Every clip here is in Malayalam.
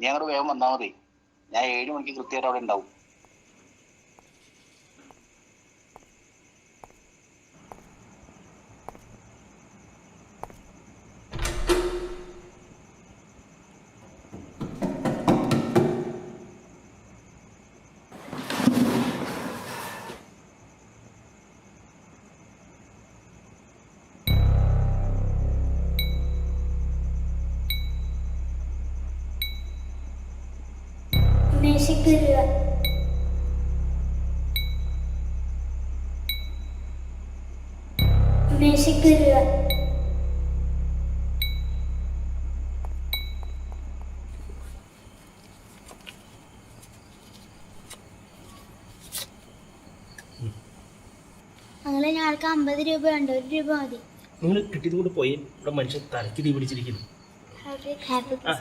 നീ അങ്ങോട്ട് വേഗം വന്നാൽ മതി. ഞാൻ ഏഴ് മണിക്ക് കൃത്യമായിട്ട് അവിടെ ഉണ്ടാവും. മേശയ്ക്ക് വരിക അങ്ങനെ ഞങ്ങൾക്ക് അമ്പത് രൂപ ഉണ്ട്. ഒരു രൂപ മതി. നിങ്ങൾ കിട്ടിയത് കൊണ്ട് പോയി. ഇവിടെ മനുഷ്യൻ തലയ്ക്ക് തീ പിടിച്ചിരിക്കുന്നു ഹാപ്പി ആ,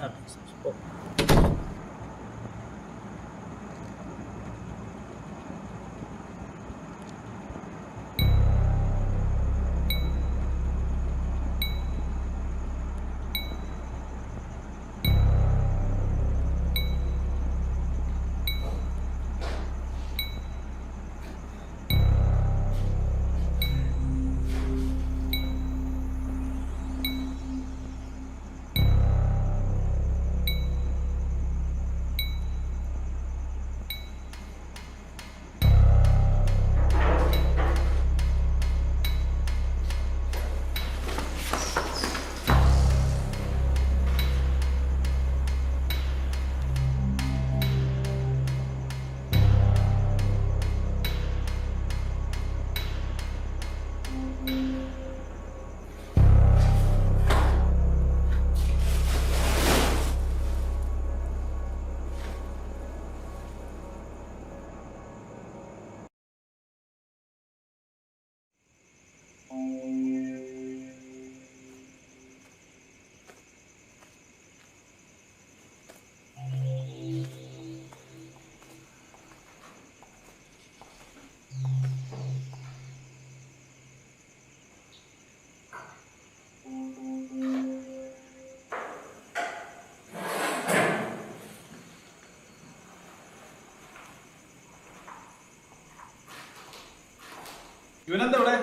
ഇവനെന്താ ഇവിടെ?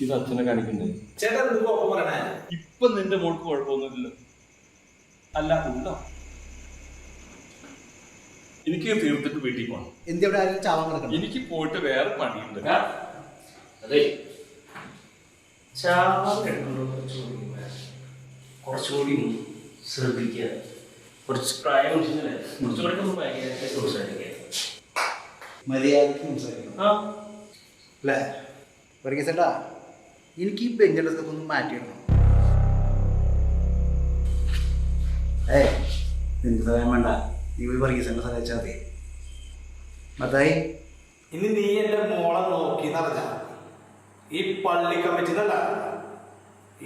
ഇത് അച്ഛനെ കാണിക്കണ്ടേ? ചേട്ടൻ എന്ത് കുഴപ്പം പറയണേ. ഇപ്പൊ നിന്റെ മോൾക്ക് കുഴപ്പമൊന്നുമില്ല അല്ല ഉണ്ടോ? എനിക്ക് തീർത്തിട്ട് വീട്ടിൽ പോകണം എന്തിവിടെ ആരും ചാവാൻ കിടക്കണം? എനിക്ക് പോയിട്ട് വേറെ പണിയുണ്ട്. അതെ. ചാവാൻ കിടക്കുമ്പോൾ കുറച്ചുകൂടി കുറച്ചുകൂടി ശ്രദ്ധിക്കുക. കുറച്ച് പ്രായം കുറച്ചുകൂടി സംസാരിക്കുക. മര്യാദയ്ക്ക് സംസാരിക്കണം. ആ. അല്ലേ വർഗീസേട്ടാ എനിക്ക് ഈ ബെഞ്ചിടത്തൊക്കെ ഒന്ന് മാറ്റിയിടണം. ഏ നിന്റെ സഹായം വേണ്ട. നീ പോയി വർഗീസേട്ടനെ സഹായിച്ചാൽ മതി. മത്തായി. ഇനി നീ എന്റെ മോളെ നോക്കി നടന്ന ഈ പള്ളി കമ്മിറ്റി എന്നല്ല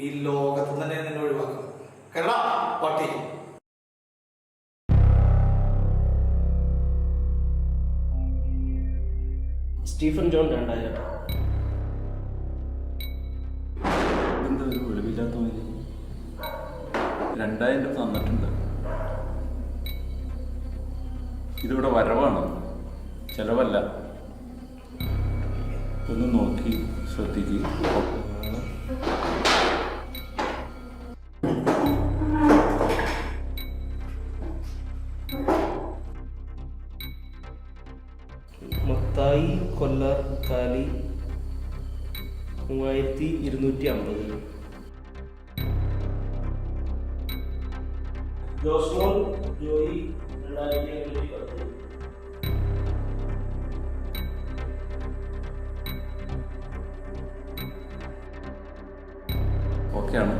ഈ ലോകത്ത് തന്നെ നിന്നെ ഒഴിവാക്കും. കേരള പട്ടി. സ്റ്റീഫൻ ജോൺ രണ്ടായിരം. എന്താ ഒരു വെളിവില്ലാത്ത മതി രണ്ടായിരം രൂപ തന്നിട്ടുണ്ട്. ഇതിവിടെ വരവാണ്? ചെലവല്ല. ഒന്ന് നോക്കി ശ്രദ്ധിക്കുക മൂവായിരത്തി ഇരുന്നൂറ്റി അമ്പത് ജോസ്മോൻ ജോയി രണ്ടായിരത്തി അഞ്ഞൂറ്റി പത്ത്. ഓക്കെയാണ്.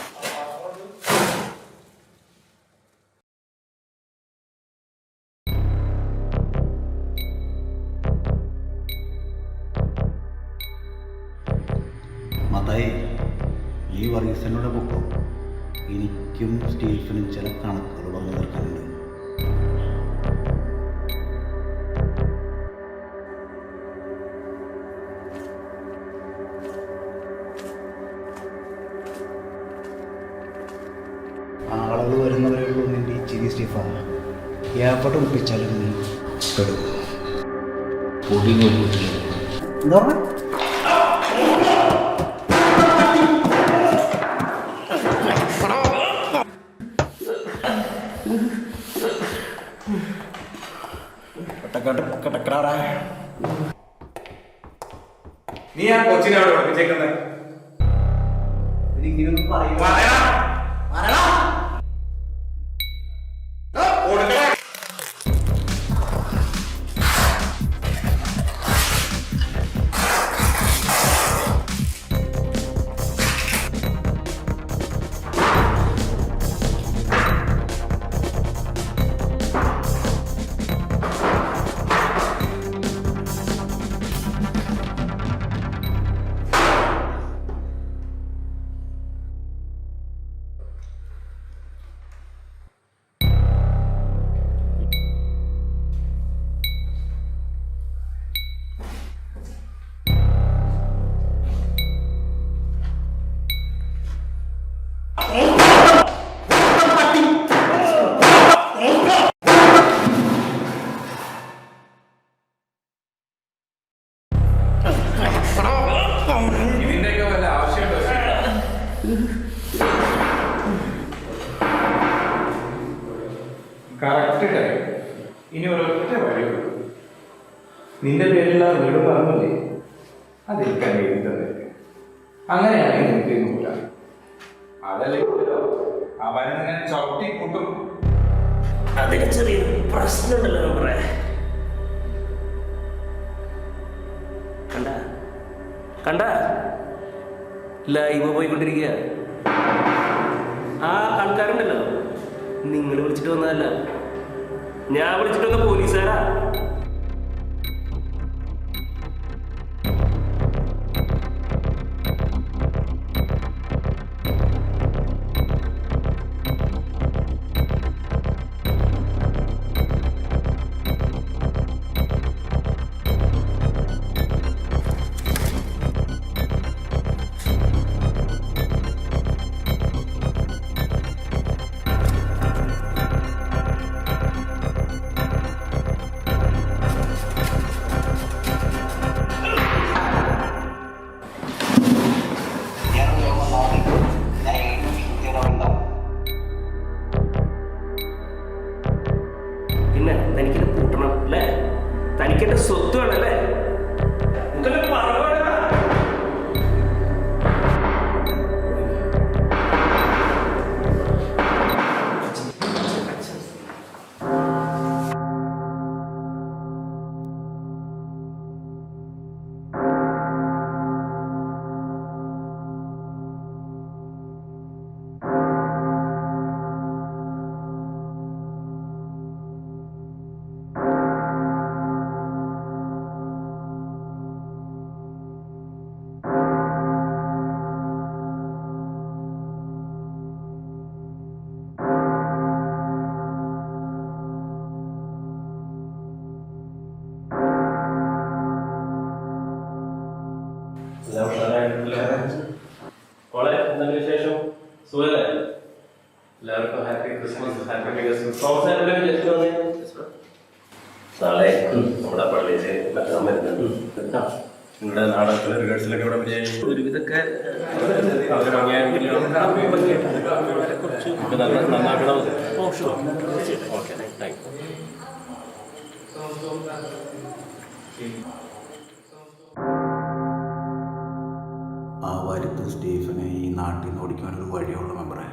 ബുക്കും എനിക്കും സ്റ്റീഫനും ചില കണക്കുകൾ പറഞ്ഞു തീർക്കാനുണ്ട് ആളത് വരുന്നവരെ ഉള്ളൂ നിന്റെ ചിരി സ്റ്റീഫ. ഏർപ്പെട്ട് ഒപ്പിച്ചാലും നീ പെടും. എന്താ പറഞ്ഞ നീ ആ കൊച്ചിനെ അവിടെ പഠിപ്പിച്ചേക്കുന്നത് ഇങ്ങനെയൊന്നും പറയില്ല. ഇതിന്റെയൊക്കെ ഇനി ഒരൊറ്റ വഴിയുള്ളൂ നിന്റെ പേരിലുള്ള വീട് പറഞ്ഞില്ലേ? അതെനിക്ക് എഴുതി അങ്ങനെയാണെങ്കിൽ എനിക്ക് നൂല അതല്ലെങ്കിലോ അവനെ ചവിട്ടി കൂട്ടും. അതിന് ചെറിയൊരു പ്രശ്നമുണ്ടല്ലോ നമ്മുടെ കണ്ട? കണ്ട? ലൈവ് പോയിക്കൊണ്ടിരിക്കുക. ആ ആൾക്കാരുണ്ടല്ലോ. നിങ്ങൾ വിളിച്ചിട്ട് വന്നതല്ല. ഞാൻ വിളിച്ചിട്ടൊന്ന് പോലീസുകാരാ. പിന്നെ തനിക്കിത് കൂട്ടണം അല്ലേ? തനിക്കെന്റെ സ്വത്ത് വേണം ഇതൊക്കെ സുഖല്ലേ? എല്ലാവർക്കും ഹാപ്പി ക്രിസ്മസ് ഹാപ്പി ക്രിസ്മസ് എവിടെ വിചാരിച്ചു വന്നേ? നാളെ നമ്മുടെ പള്ളിയിൽ മറ്റന്നാൾ വരുന്നുണ്ട്. നിങ്ങളുടെ നാടകത്തിലെ റിഹേഴ്സലൊക്കെ ഇവിടെ വിജയിച്ചു ഒരുവിധമൊക്കെ നന്നാക്കണം. ഓക്കെ താങ്ക് യു ആ സ്റ്റീഫനെ ഈ നാട്ടിൽ നിന്ന് ഓടിക്കാൻ ഒരു വഴിയുള്ള മെമ്പറെ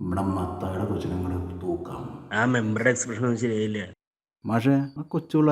നമ്മുടെ മത്തായുടെ കൊച്ചിനെ കൂടെ തൂക്കാം. ആ മെമ്പറുടെ എക്സ്പ്രഷൻ ഒന്നും ശരിയായില്ല. മാഷേ ആ കൊച്ചുള്ള